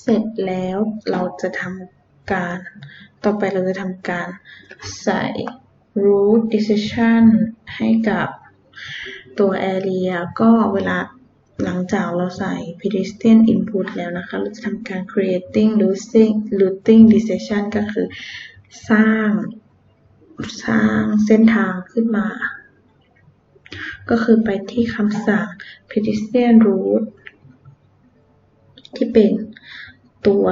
เสร็จแล้วเราจะทำการ ต่อไปเราจะทำการใส่ root decision ให้กับตัว area ก็เวลาหลังจากเราใส่ pedestrian input แล้วนะคะ เราจะทำการ creating routing routing decision ก็คือสร้าง สร้างเส้นทางขึ้นมา ก็คือไปที่คำสั่ง pedestrian route ที่เป็นตัว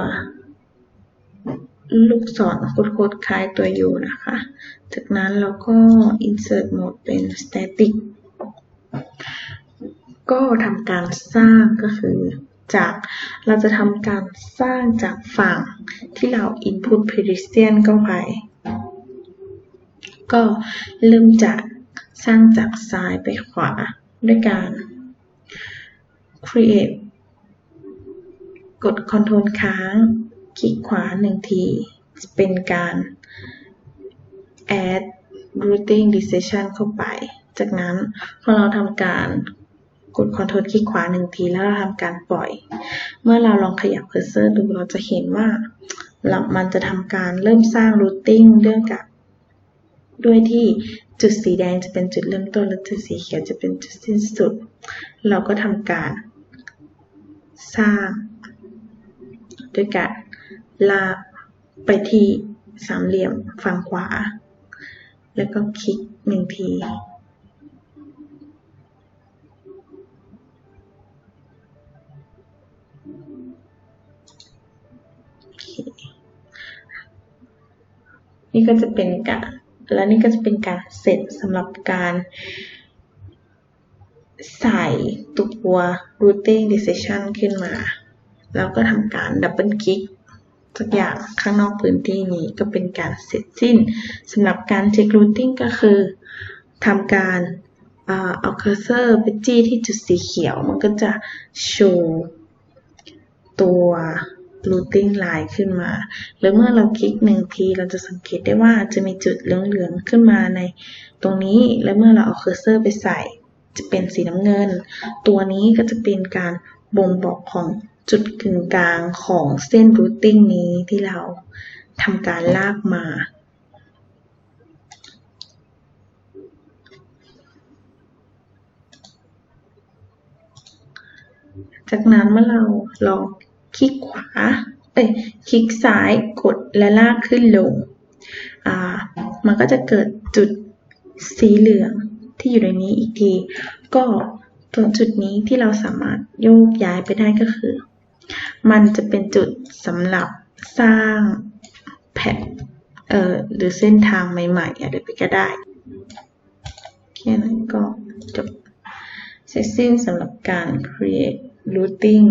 ลูกศรโคตรคล้ายตัว U นะคะ จากนั้นเราก็ insert mode เป็น static ก็ทำการสร้างก็คือจากเราจะทำการสร้างจากฝั่งที่เรา input pedestrian เข้าไป ก็เริ่มจากสร้างจากซ้ายไปขวาด้วยการ create กด Ctrl ค้าง คลิกขวาหนึ่งที จะเป็นการ add routing decision เข้าไป จากนั้นพอเราทำการกด Ctrl คลิกขวาหนึ่งที แล้วเราทำการปล่อย เมื่อเราลองขยับเคอร์เซอร์ดูเราจะเห็นว่ามันจะทำการเริ่มสร้าง routing เรื่องกับด้วยที่จุดสีแดงจะเป็นจุดเริ่มต้น และจุดสีเขียวจะเป็นจุดสิ้นสุด เราก็ทำการสร้าง ด้วยการลากไปที่สามเหลี่ยมฝั่งขวา แล้วก็คลิกหนึ่งที นี่ก็จะเป็นการและนี่ก็จะเป็นการเสร็จสำหรับการใส่ตัว routing decision ขึ้นมา แล้วก็ทำการดับเบิลคลิกสักอย่างข้างนอกพื้นที่นี้ก็เป็นการเสร็จสิ้นสำหรับการเช็ค routing ก็คือทำการเอาเคอร์เซอร์ไปจี้ที่จุดสีเขียว มันก็จะโชว์ตัว routing line ขึ้นมา แล้วเมื่อเราคลิกหนึ่งทีเราจะสังเกตได้ว่าจะมีจุดเหลืองๆขึ้นมาในตรงนี้ แล้วเมื่อเราเอาเคอร์เซอร์ไปใส่ จะเป็นสีน้ำเงิน ตัวนี้ก็จะเป็นการบ่งบอกของ จุดกึ่งกลางของเส้น routing นี้ที่เราทำการลากมา จากนั้นเมื่อเราลองคลิกขวา เอ้ย คลิกซ้ายกดและลากขึ้นลง อ่า มันก็จะเกิดจุดสีเหลืองที่อยู่ในนี้อีกที ก็ตรงจุดนี้ที่เราสามารถโยกย้ายไปได้ก็คือ มันจะเป็นจุดสำหรับสร้างแพทเอ่อหรือเส้นทางใหม่ๆอะไรไปก็ได้ แค่นั้นก็จบเสร็จสิ้นสำหรับการ create routing